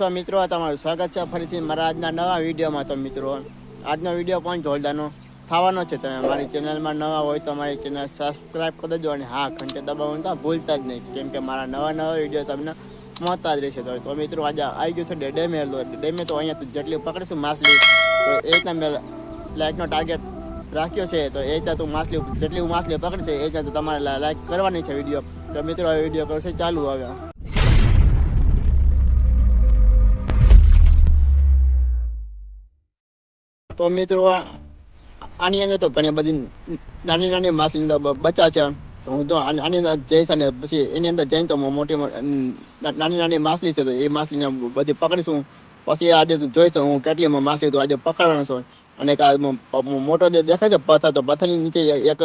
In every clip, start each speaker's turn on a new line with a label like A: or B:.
A: છો મિત્રો તમારું સ્વાગત છે ફરીથી મારા આજના નવા વિડીયોમાં. તો મિત્રો, આજનો વીડિયો પણ જોરદારનો થવાનો છે. તમે મારી ચેનલમાં નવા હોય તો મારી ચેનલ સબસ્ક્રાઈબ કરી દેજો અને હા, ઘંટે દબાવવાનું તો ભૂલતા જ નહીં, કેમ કે મારા નવા નવા વીડિયો તમને મળતા જ રહેશે. તો મિત્રો, આજે આવી ગયું છે ડે- ડેમે લો ડેમે તો અહીંયા જેટલી પકડીશું માછલી, તો એ રીતના મેં લાઇટનો ટાર્ગેટ રાખ્યો છે. તો એ રીતના તું માછલી જેટલી હું માછલી પકડશે, એ રીતના તમારે લાઈક કરવાની છે વીડિયો. તો મિત્રો, આ વીડિયો કરશે ચાલુ હવે. તો મિત્રો આની અંદર તો ઘણી બધી નાની નાની માછલી બચા છે. હું તો આની અંદર જઈશ અને પછી એની અંદર જઈને તો મોટી નાની નાની માછલી છે તો એ માછલીને બધી પકડીશું. પછી આજે તો જોઈશ હું કેટલી માછલી તો આજે પકડવાનો છું. અને મોટો જે દેખાય છે પથ્થર, તો પથ્થરની નીચે એક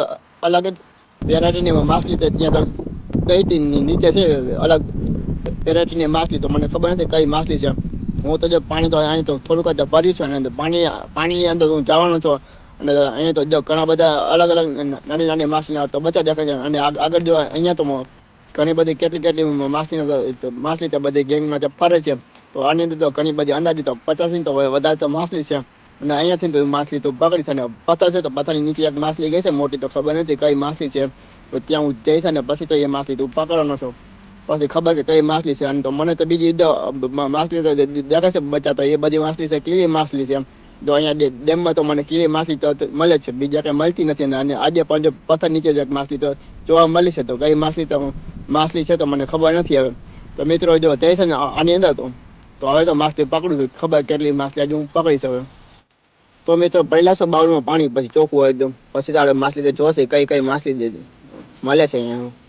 A: અલગ જ વેરાયટીની માછલી છે. ત્યાં તો કઈ નીચે છે, અલગ વેરાયટીની માછલી. તો મને ખબર નથી કઈ માછલી છે. હું તો જો પાણી તો અહીં તો થોડુંક જ ભર્યું છું અને પાણી, પાણીની અંદર હું જવાનો છું. અને અહીંયા તો જો ઘણા બધા અલગ અલગ નાની નાની માછલી તો બચા દેખાય છે. અને આગ- આગળ જો અહીંયા તો ઘણી બધી કેટલી કેટલી માછલી માછલી તો બધી ગેંગમાં તો ફરે છે. તો આની અંદર તો ઘણી બધી અંદાજે તો પચાસની તો વધારે તો માછલી છે. અને અહીંયાથી તો માછલી તો પકડી છે અને પથ્થર છે તો પથ્થરની નીચે એક માછલી ગઈ છે. મોટી તો ખબર નથી કઈ માછલી છે. તો ત્યાં હું જઈશ અને પછી તો એ માછલી તું પકડવાનો છું. પછી ખબર કે કઈ માછલી છે. અને તો મને તો બીજી માછલી તો દેખાય છે બચ્ચા તો એ બધી માછલી છે કેવી માછલી છે એમ. તો અહીંયા ડેમમાં તો મને કીડી માછલી તો મળે છે. બીજા કઈ મળતી નથી. ને અને આજે પણ જો પથ્થર નીચે જ માછલી તો જોવા મળી છે. તો કઈ માછલી તો, માછલી છે તો મને ખબર નથી હવે. તો મિત્રો જો તે છે ને આની અંદર તો તો હવે તો માછલી પકડું છું. ખબર કેટલી માછલી આજે હું પકડીશ હવે. તો મિત્રો પહેલા સો બાવલમાં પાણી, પછી ચોખ્ખું હોય એકદમ પછી તારે માછલી તો જોશે કઈ કઈ માછલી મળે છે અહીંયા.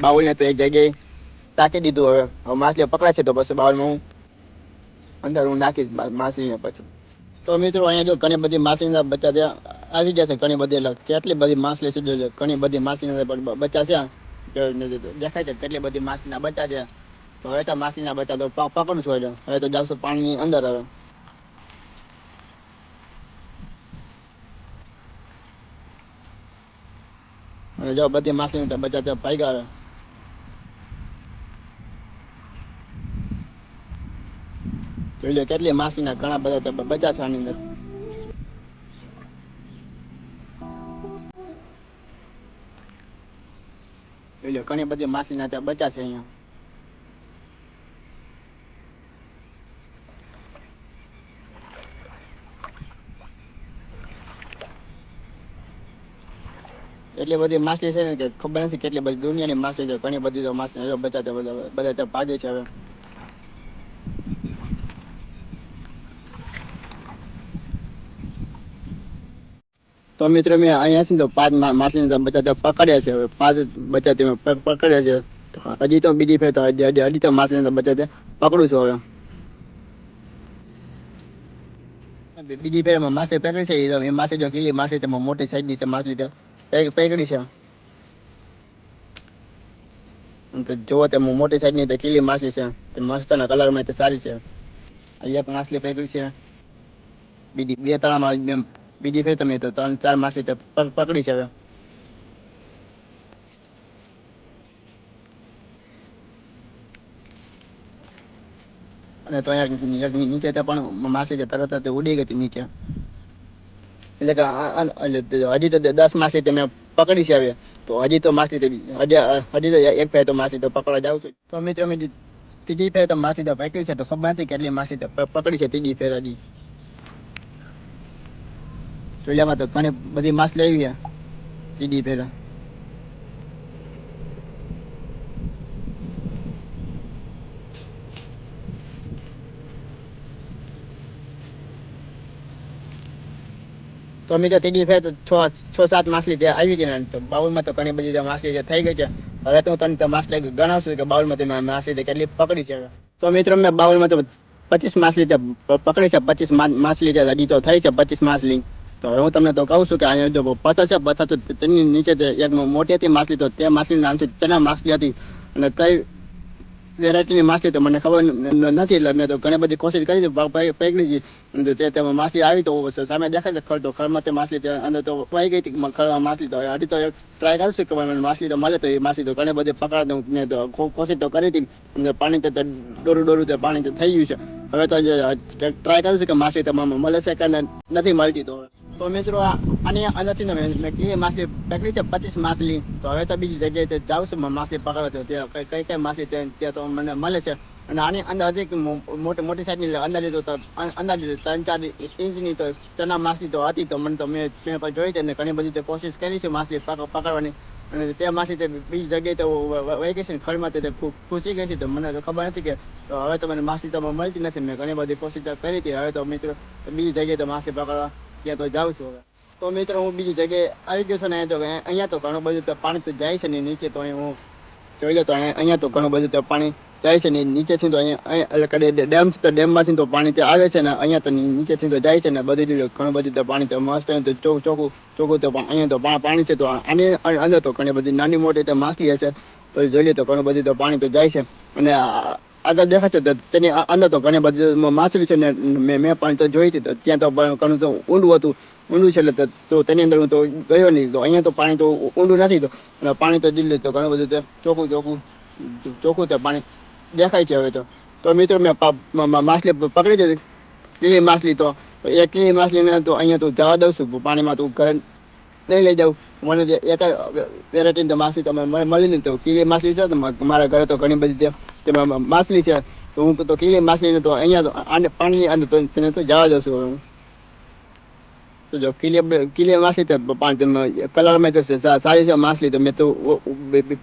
A: બાઉલને તો એક જગ્યાએ ટાંકી દીધું હવે. હવે માછલી પકડાય છે તો પછી બાઉલમાં હું અંદર હું નાખીશ માછલીને પછી. તો મિત્રો અહીંયા જો ઘણી બધી માછલીના બચ્ચા ત્યાં આવી જશે ઘણી બધી. કેટલી બધી માછલી છે ઘણી બધી માછલીના બચ્ચા છે દેખાય છે કેટલી બધી માછલીના બચ્ચા છે. તો હવે તો માછલીના બચ્ચા તો પકડું છું એટલે. હવે તો જાવશું પાણીની અંદર હવે. જો બધી માછલી તો બચ્ચા ત્યાં ભાઈ ગયા જોઈ લો કેટલી માછલીના ઘણા બધા બચા છે અંદર. જોઈ લો ઘણી બધી માછલીના ત્યાં બચા છે અહીંયા. એટલી બધી માછલી છે ને કે ખબર નથી કેટલી બધી દુનિયાની માછલી છે. ઘણી બધી તો માછલી બચાતે બધા બધા ભાગે છે હવે. તો મિત્રો, મેં અહીંયાથી તો પાંચ માછલી તો બધા તો પકડ્યા છે હવે. પાંચ બચ્ચા તે પકડ્યા છે. તો હજી તો બીજી ફેર તો હજી તો માછલી તો બચ્ચા તે પકડું છું હવે. બીજી ફેર માછલી પકડી છે એ તો માછલી જો કીલી માછલી તેમાં મોટી સાઈઝની તે માછલી તો પકડી છે. તો જોવો તે મોટી સાઈઝની તો કીલી માછલી છે. તે મસ્તના કલરમાં તે સારી છે. અહીંયા પણ માછલી પકડી છે. બીજી બે તળામાં બીજી ફેર તમે તો ત્રણ, ચાર માછલી તો પકડી છે હવે. અને તો અહીંયા નીચે પણ માસી છે તરત જ ઉડી ગઈ નીચે. એટલે કે હજી તો દસ માસી તમે પકડી છે હવે. તો હજી તો માસી હજી હજી તો એક ફેર તો માસી તો પકડવા જાઉં છું. તો મિત્રો, અમે ત્રીજી ફેર તો માસી તો પકડી છે, તો ખબર નથી કેટલી માસી તો પકડી છે ત્રીજી ફેર હજી. ચોલિયામાં તો ઘણી બધી માછલી આવી ટીડી પહેલા. તો અમે તો તીડી ફેર તો છ છ, સાત માછલી ત્યાં આવી હતી ને તો બાઉલમાં તો ઘણી બધી માછલી થઈ ગઈ છે. હવે તો હું તને તો માછલી ગણાવશું કે બાઉલમાં તમે માછલી કેટલી પકડી છે તો મિત્રો, મેં બાઉલમાં તો પચીસ માછલી પકડી છે, પચીસ માછલી હજી તો થઈ છે, પચીસ માછલી. તો હવે હું તમને તો કહું છું કે અહીંયા જો પથ્થર છે પથ્થર તો તેની નીચે તે એક મોટી હતી માછલી, તો તે માછલીનું નામ છે ચના માછલી હતી. અને કઈ વેરાયટીની માછલી તો મને ખબર નથી, એટલે મેં તો ઘણી બધી કોશિશ કરી હતી પકડી હતી અને તે તેમાં માછલી આવી તો સામે દેખાય છે ખર તો ખરમાં તે માછલી અંદર તો પાઈ ગઈ હતી ખરમાં માછલી. તો હજી તો ટ્રાય કરશું કે મને માછલી તો મળે તો એ માછલી તો ઘણી બધી પકડાતું મેં તો ખૂબ કોશિશ તો કરી હતી. પાણી તો ડોરું ડોરું તે પાણી તો થઈ ગયું છે. હવે તો ટ્રાય કરું છું કે માછલી તો મળે છે કે નથી મળતી તો તો મિત્રો આની અંદરથી ને મેં કીધી માછલી પકડી છે પચીસ માછલી. તો હવે તો બીજી જગ્યાએ જાઉં છું માછલી પકડવા તો ત્યાં કઈ કઈ કઈ માછલી ત્યાં તો મને મળે છે. અને આની અંદર હજી મોટી મોટી સાઈઝની અંદાજે તો અંદાજે ત્રણ ચાર ઇંચની તો ચના માછલી તો હતી, તો મને તો મેં મેં પણ જોઈ છે ને ઘણી બધી કોશિશ કરી છે માછલી પક- પકડવાની. અને તે માછલી તે બીજી જગ્યાએ તો વહી ગઈ છે ને ખડમાં તે તે ખુ- ગઈ છે, તો મને તો ખબર નથી કે હવે તો મને માછલી તો મળતી નથી. મેં ઘણી બધી કોશિશ કરી હતી. હવે તો મિત્રો, બીજી જગ્યાએ તો માછલી પકડવા ત્યાં તો જાઉં છું હવે. તો મિત્રો, હું બીજી જગ્યાએ આવી ગયો છું ને, તો અહીંયા તો ઘણું બધું પાણી તો જાય છે ને નીચે તો અહીં હું જોઈ લો તો અહીંયા તો ઘણું બધું પાણી જાય છે ને નીચેથી તો અહીંયા કડે ડેમ છે તો ડેમમાંથી તો પાણી તો આવે છે ને અહીંયા તો નીચેથી તો જાય છે ને બધી ઘણું બધું તો પાણી તો મસ્ત તો ચોક ચોખ્ખું ચોખ્ખું તો અહીંયા તો પાણી છે તો આની અંદર તો ઘણી બધી નાની મોટી તો માછલી હશે. તો જોઈ લે તો ઘણું બધું તો પાણી તો જાય છે. અને આગળ દેખાય છે તો તેની અંદર તો ઘણી બધી માછલી છે ને મેં મેં પણ તો જોઈ હતી તો ત્યાં તો ઘણું તો ઊંડું હતું. ઊંડું છે એટલે તો- તેની અંદર હું તો ગયો નહીં. તો અહીંયા તો પાણી તો ઊંડું નથી તો. અને પાણી તો દિલ્હી તો ઘણું બધું તે ચોખ્ખું ચોખ્ખું ચોખ્ખું તે પાણી દેખાય છે હવે તો. તો મિત્રો મેં માછલી પકડી છે કીલી માછલી તો એ કીલી માછલીને તો અહીંયા તો જવા દઉં છું. પાણીમાં તું ઘરે નહીં લઈ જાઉં. મને જે એક વેરાયટી તો માછલી તમે મને મળી નહીં તો કીલી માછલી છે મારા ઘરે તો ઘણી બધી તેમાં માછલી છે. તો હું તો કીલી માછલી તો અહીંયા તો આને પાણીની અંદર તો તેને તો જવા છું હું. તો જો કીલી કીલી માછલી તો પાણી કલરમાં તો સારી છે માછલી તો મેં તો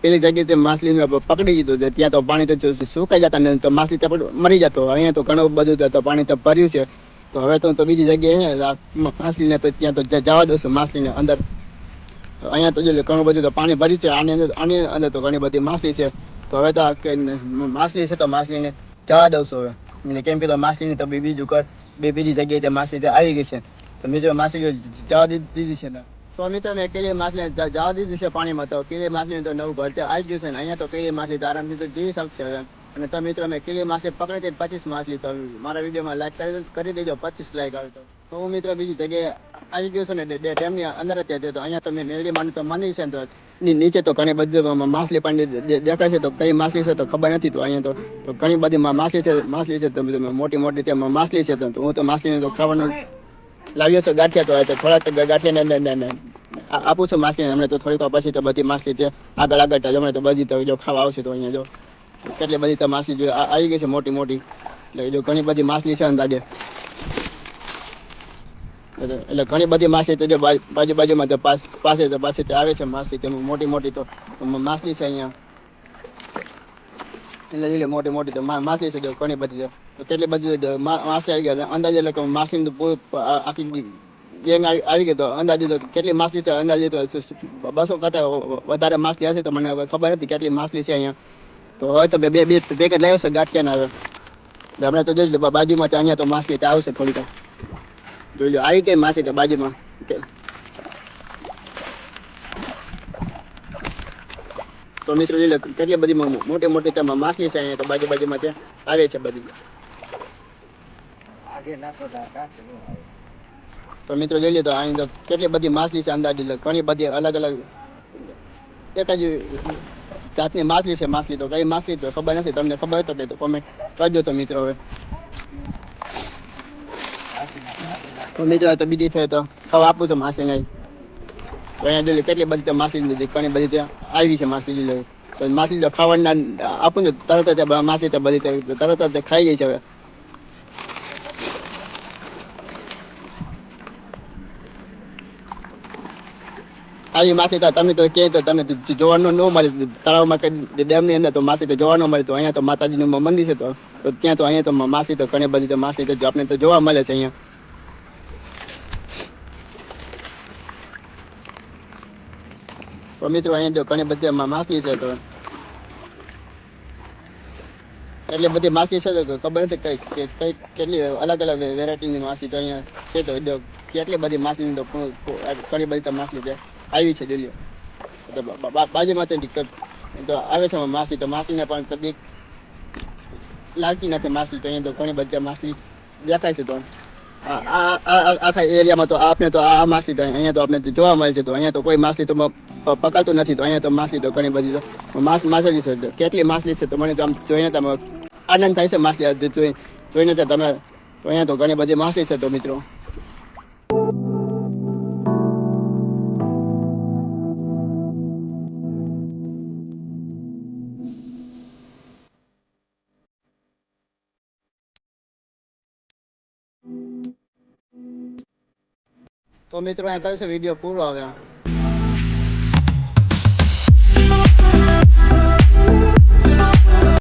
A: પેલી જગ્યાએ તે માછલી પકડી દીધું ત્યાં તો પાણી તો સુકાઈ જતા ને તો માછલી તો મરી જતો. અહીંયા તો ઘણું બધું તો પાણી તો ભર્યું છે. તો હવે તો તો બીજી જગ્યાએ માછલીને તો ત્યાં તો જવા દઉં છું, માછલીને અંદર. અહીંયા તો જો ઘણું બધું તો પાણી ભર્યું છે, આની અંદર આની અંદર તો ઘણી બધી માછલી છે. તો હવે તો માછલી છે તો માછલીને જવા દઉં છું હવે. કેમ કે તો માછલીને તો બીજું કર બે બીજી જગ્યાએ તે માછલી આવી ગઈ છે. તો મિત્રો માછલી જવા દીધી છે ને. તો મિત્રો મેં કેરી માછલી જવા દીધી છે પાણીમાં તો કેલી માછલી તો નવું ઘર ત્યાં આવી ગયું છે ને, અહીંયા તો કેલી માછલી તો આરામથી તો જીવી શકશે હવે. અને તમે મિત્રો મેં કિલી માછલી પકડી હતી પચીસ માછલી તો મારા વિડીયોમાં લાઈક કરી કરી દેજો, પચીસ લાઈક આવે તો. હું મિત્રો બીજી જગ્યાએ આવી ગયો છું ને ડેમની અંદર જ તો અહીંયા તો મેં મેળવી માનું તો માની છે તો નીચે તો ઘણી બધી માછલી પાણી દેખાય છે. તો કઈ માછલી છે તો ખબર નથી તો અહીંયા તો ઘણી બધી માછલી છે માછલી છે તો મોટી મોટી ત્યાં માછલી છે તો હું તો માછલીને તો ખાવાનું લાવ્યો છો ગાંઠિયા તો થોડાક ગાંઠિયા આપું છું માછલીને. હમણાં તો થોડીક પછી તો બધી માછલી છે આગળ આગળ તો હમણાં તો બધી તો જો ખાવા આવશે તો અહીંયા જો. કેટલી બધી માછલી આવી ગઈ છે મોટી મોટી. એટલે જો ઘણી બધી માછલી છે અંદાજે એટલે ઘણી બધી માછલી બાજુ બાજુ બાજુમાં પાસે તો પાસે આવે છે માછલી. તેમાં મોટી મોટી તો માછલી છે અહીંયા. એટલે મોટી મોટી તો માછલી છે જો ઘણી બધી છે કેટલી બધી માછલી આવી ગયા અંદાજે એટલે માછલી આખી ગેંગ આવી ગઈ તો અંદાજે તો કેટલી માછલી છે? અંદાજે તો બસો કરતા વધારે માછલી હશે તો મને ખબર નથી કેટલી માછલી છે અહીંયા. તો હવે તો બે બે બે પેકેટ લાવ્યો છે ગાંઠિયાના હવે. હમણાં તો જોઈ લો બાજુમાં ત્યાં અહીંયા તો માછલી તો આવશે થોડીક જોઈ લો આવી કઈ માછલી તો બાજુમાં. તો મિત્રો જોઈ લો કેટલી બધી મોટી મોટી તેમાં માછલી છે અહીંયા તો બાજુ બાજુમાં ત્યાં આવે છે બધી. તો મિત્રો જોઈ લો તો અહીં તો કેટલી બધી માછલી છે અંદાજે લો. ઘણી બધી અલગ અલગ એક જ જાતની માછલી છે માછલી તો કઈ માછલી તો ખબર નથી તમને ખબર તો કે કોમેન્ટ કરજો તો મિત્રો હવે તો મિત્રો તો બીજી ફેર તો ખાવા આપું છું માછલી નહીં તો અહીંયા જોઈ કેટલી બધી તો માછલી લીધી ઘણી બધી ત્યાં આવી છે માછલી લીધી તો માછલી તો ખાવાના આપું ને તરત જ માછલી તો બધી તરત જ ખાઈ જાય છે હવે આવી માસી તો તમે તો કે તો તમને જોવાનું ન મળે, તળાવમાં કે ડેમની અંદર તો માછલી તો જોવા ન મળે, તો અહીંયા તો માતાજીનું મંદિર છે તો ત્યાં તો અહીંયા તો માસી તો ઘણી બધી તો માસી તો આપણે તો જોવા મળે છે અહીંયા. તો મિત્રો અહીંયા જો ઘણી બધી મા- છે તો, એટલે બધી માસી છે તો ખબર નથી કઈ કઈ કેટલી અલગ અલગ વેરાયટીની માસી તો અહીંયા છે તો જો કેટલી બધી માછલી તો ઘણી બધી તો માછલી છે. આવી છે દિલ્હી તો બાજુમાં તો તો આવે છે માછલી, તો માછલીને પણ તબિયત લાગતી નથી માછલી, તો અહીંયા તો ઘણી બધી માછલી દેખાય છે તો. આખા એરિયામાં તો આપને તો આ માછલી તો અહીંયા તો આપણે જોવા મળે છે તો અહીંયા તો કોઈ માછલી તો પ- પ- પકડતું નથી તો અહીંયા તો માછલી તો ઘણી બધી તો માસ માછલી છે કેટલી માછલી છે તો મને તો આમ જોઈને તમે આનંદ થાય છે માછલી જોઈ જોઈને તો તમે તો અહીંયા તો ઘણી બધી માછલી છે તો મિત્રો. તો મિત્રો અહીંયા કરે છે વીડિયો પૂરો આવ્યો.